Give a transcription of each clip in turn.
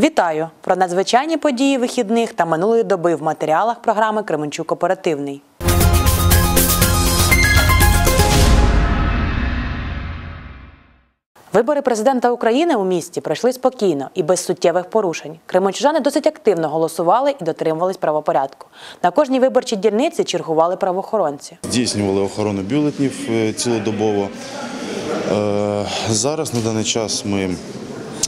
Вітаю про надзвичайні події вихідних та минулої доби в матеріалах програми Кременчук Оперативний. Вибори президента України у місті пройшли спокійно і без суттєвих порушень. Кременчужани досить активно голосували і дотримувались правопорядку. На кожній виборчій дільниці чергували правоохоронці. Здійснювали охорону бюлетнів е, цілодобово. Е, Зараз на даний час ми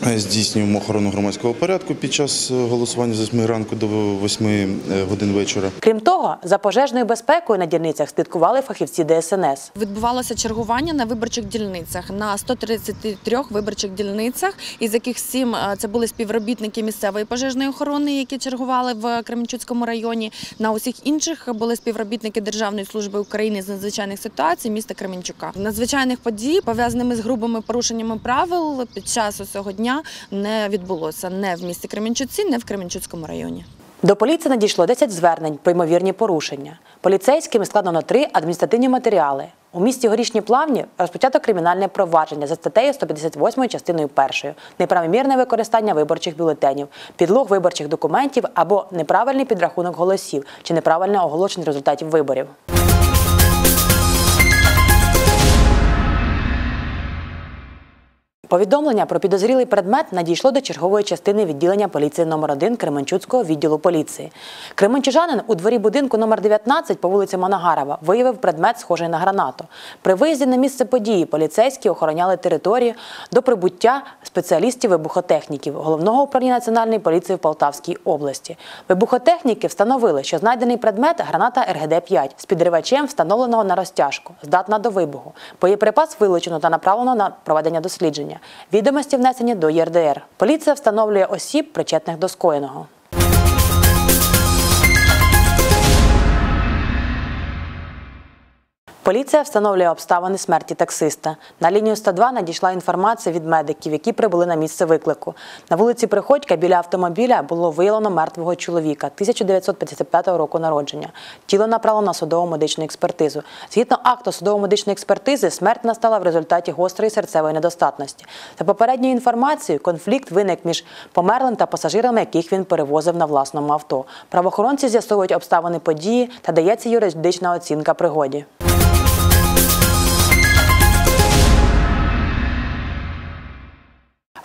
здійснюємо охорону громадського порядку під час е, голосування з 8 ранку до 8 е, годин вечора. Крім того, за пожежною безпекою на дільницях слідкували фахівці ДСНС. Відбувалося чергування на виборчих дільницях на 133 виборчих дільницях, із яких сім е, це були співробітники місцевої пожежної охорони, які чергували в Кременчуцькому районі. На усіх інших були співробітники Державної служби України з надзвичайних ситуацій міста Кременчука. Надзвичайних подій пов'язаними з грубими порушеннями правил під час усього дня не відбулося не в місті Кременчуці, не в Кременчуцькому районі. До поліції надійшло 10 звернень про ймовірні порушення. Поліцейськими складено три адміністративні матеріали. У місті Горішні Плавні розпочато кримінальне провадження за статтею 158 частиною 1 неправомірне використання виборчих бюлетенів, підлог виборчих документів або неправильний підрахунок голосів чи неправильне оголошення результатів виборів. Повідомлення про підозрілий предмет надійшло до чергової частини відділення поліції номер 1 Кременчуцького відділу поліції. Кременчужанин у дворі будинку номер 19 по вулиці Монагарова виявив предмет, схожий на гранату. При виїзді на місце події поліцейські охороняли територію до прибуття спеціалістів-вибухотехніків головного управління національної поліції в Полтавській області. Вибухотехніки встановили, що знайдений предмет граната РГД-5 з підривачем, встановленого на розтяжку, здатна до вибуху. Боєприпас вилучено та направлено на проведення дослідження. Відомості внесені до ЄРДР. Поліція встановлює осіб, причетних до скоєного. Поліція встановлює обставини смерті таксиста. На лінію 102 надійшла інформація від медиків, які прибули на місце виклику. На вулиці Приходька біля автомобіля було виявлено мертвого чоловіка 1955 року народження. Тіло направлено на судово медичну експертизу. Згідно акту судово-медичної експертизи, смерть настала в результаті гострої серцевої недостатності. За попередньою інформацією, конфлікт виник між померлим та пасажирами, яких він перевозив на власному авто. Правоохоронці з'ясовують обставини події та дається юридична оцінка пригоді.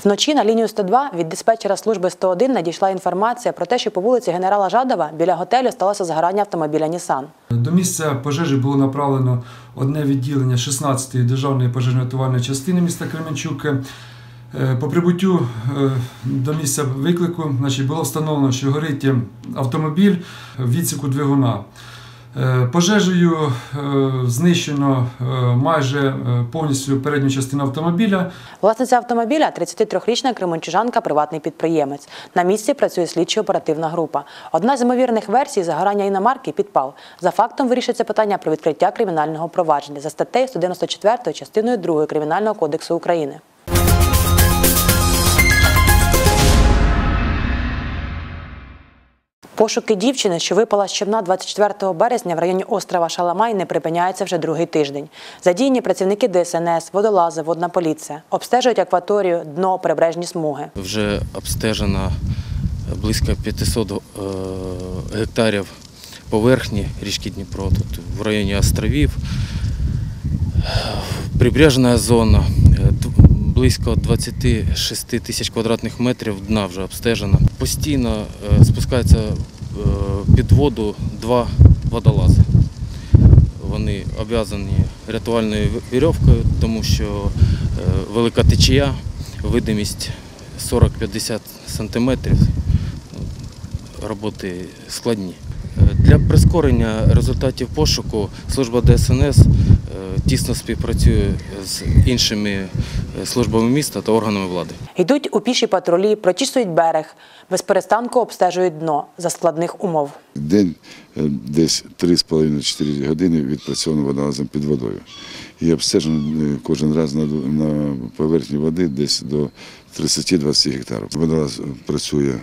Вночі на лінію 102 від диспетчера служби 101 надійшла інформація про те, що по вулиці генерала Жадова біля готелю сталося згорання автомобіля Нісан. До місця пожежі було направлено одне відділення 16-ї державної пожежно-рятувальної частини міста Кременчук. Е, По прибуттю е, до місця виклику значить, було встановлено, що горить автомобіль в відсіку двигуна. Е, Пожежею е, знищено е, майже повністю передню частину автомобіля. Власниця автомобіля 33-річна кременчужанка, приватний підприємець. На місці працює слідчо-оперативна група. Одна з ймовірних версій загорання іномарки підпал. За фактом вирішиться питання про відкриття кримінального провадження за статтею 194 частиною 2 Кримінального кодексу України. Пошуки дівчини, що випала з човна 24 березня в районі острова Шаламай, не припиняються вже другий тиждень. Задіяні працівники ДСНС, водолази, водна поліція обстежують акваторію, дно, прибережні смуги. Вже обстежено близько 500 е, гектарів поверхні річки Дніпро, тут в районі островів. Прибережна зона, е, близько 26 тисяч квадратних метрів дна вже обстежено. Постійно е, спускаються е, під воду два водолази. Вони обв'язані рятувальною вірьовкою, тому що е, велика течія, видимість 40-50 сантиметрів. Роботи складні. Для прискорення результатів пошуку служба ДСНС тісно співпрацює з іншими службами міста та органами влади. Йдуть у піші патрулі, прочісують берег, без перестанку обстежують дно за складних умов. День е, десь 3,5-4 години відпрацьовано водолазом під водою. І обстежено е, кожен раз на, на поверхні води десь до 30-20 гектарів. Водолаз працює,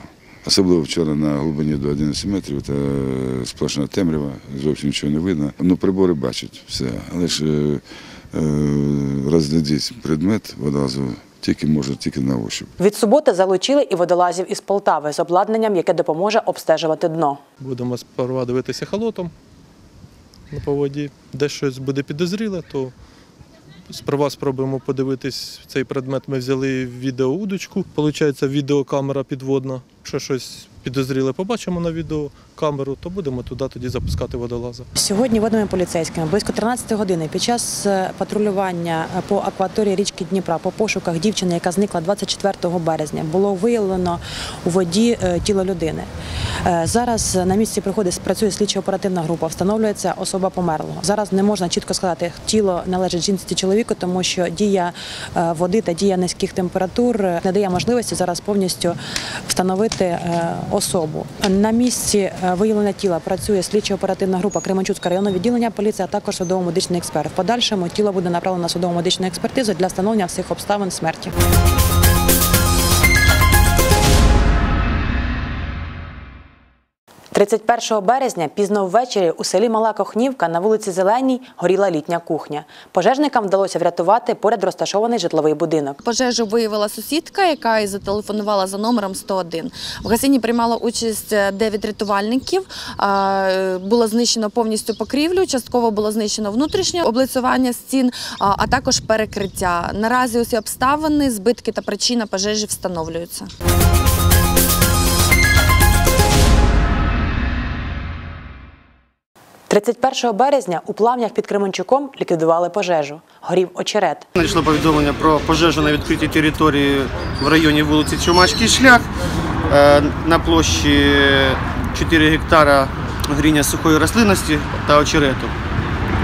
особливо вчора на глибині до 11 метрів, та е, сплошна темрява, зовсім нічого не видно. Ну, прибори бачать все, але ж е, е, розглядіть предмет водолазу тільки можна тільки на ощупь. Від суботи залучили і водолазів із Полтави з обладнанням, яке допоможе обстежувати дно. Будемо сперва дивитися халотом на поводі. Де щось буде підозріле, то сперва спробуємо подивитись цей предмет. Ми взяли відеоудочку. Получається, відеокамера підводна. Якщо щось підозріле побачимо на відеокамеру, то будемо туди тоді запускати водолаза. Сьогодні водними поліцейськими близько 13 години під час е, патрулювання е, по акваторії річки Дніпра по пошуках дівчини, яка зникла 24 березня, було виявлено у воді е, тіло людини. Зараз на місці приходу працює слідчо-оперативна група, встановлюється особа померлого. Зараз не можна чітко сказати, тіло належить жінці чи чоловіку, тому що дія води та дія низьких температур не дає можливості зараз повністю встановити е, особу. На місці е, виявлення тіла працює слідчо-оперативна група Кременчуцького районного відділення поліції, а також судово-медичний експерт. В подальшому тіло буде направлено на судово-медичну експертизу для встановлення всіх обставин смерті. – 31 березня пізно ввечері у селі Мала Кохнівка на вулиці Зеленій горіла літня кухня. Пожежникам вдалося врятувати поряд розташований житловий будинок. Пожежу виявила сусідка, яка і зателефонувала за номером 101. В гасінні приймало участь е, 9 рятувальників. Е, Було знищено повністю покрівлю, частково було знищено внутрішнє облицювання стін, а також перекриття. Наразі усі обставини, збитки та причина пожежі встановлюються. – 31 березня у плавнях під Кременчуком ліквідували пожежу. Горів очерет. Надійшло повідомлення про пожежу на відкритій території в районі вулиці Чумацький шлях е, на площі 4 гектара гріння сухої рослинності та очерету.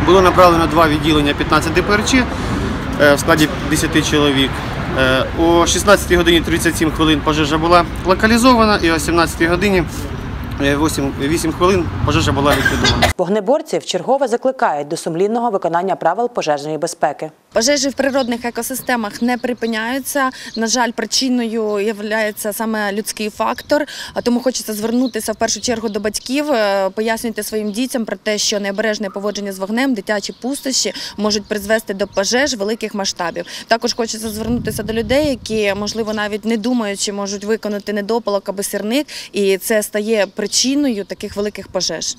Було направлено два відділення 15 ПРЧ е, в складі 10 чоловік. Е, О 16 годині 37 хвилин пожежа була локалізована і о 17 годині 8, 8 хвилин пожежа була ліквідована. Вогнеборці вчергове закликають до сумлінного виконання правил пожежної безпеки. Пожежі в природних екосистемах не припиняються. На жаль, причиною є саме людський фактор. Тому хочеться звернутися в першу чергу до батьків, е, пояснюйте своїм дітям про те, що необережне поводження з вогнем, дитячі пустощі можуть призвести до пожеж великих масштабів. Також хочеться звернутися до людей, які можливо навіть не думаючи, можуть виконати недопалок або сірник, і це стає причиною таких великих пожеж.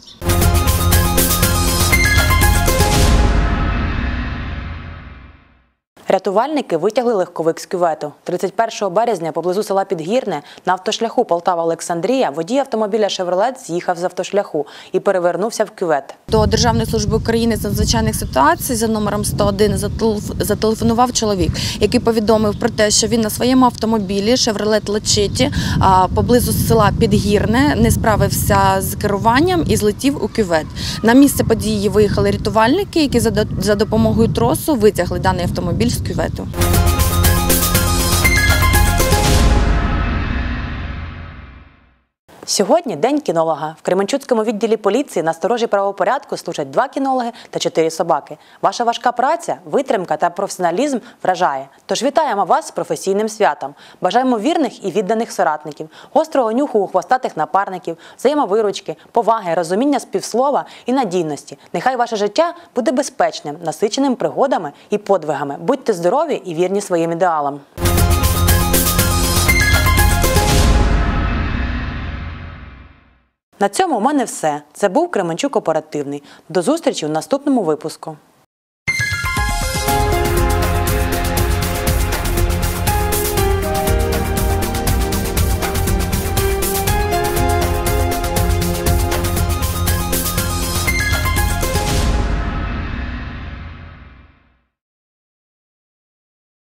Рятувальники витягли легковик з кювету. 31 березня поблизу села Підгірне на автошляху Полтава-Олександрія водій автомобіля «Шевролет» з'їхав з автошляху і перевернувся в кювет. До Державної служби України з надзвичайних ситуацій за номером 101 зателеф- зателефонував чоловік, який повідомив про те, що він на своєму автомобілі Chevrolet Lachetti поблизу села Підгірне не справився з керуванням і злетів у кювет. На місце події виїхали рятувальники, які за допомогою тросу витягли даний автомобіль з Сьогодні день кінолога. В Кременчуцькому відділі поліції на сторожі правопорядку служать два кінологи та чотири собаки. Ваша важка праця, витримка та професіоналізм вражає. Тож вітаємо вас з професійним святом. Бажаємо вірних і відданих соратників, гострого нюху у хвостатих напарників, взаємовиручки, поваги, розуміння співслова і надійності. Нехай ваше життя буде безпечним, насиченим пригодами і подвигами. Будьте здорові і вірні своїм ідеалам. На цьому у мене все. Це був Кременчук оперативний. До зустрічі в наступному випуску.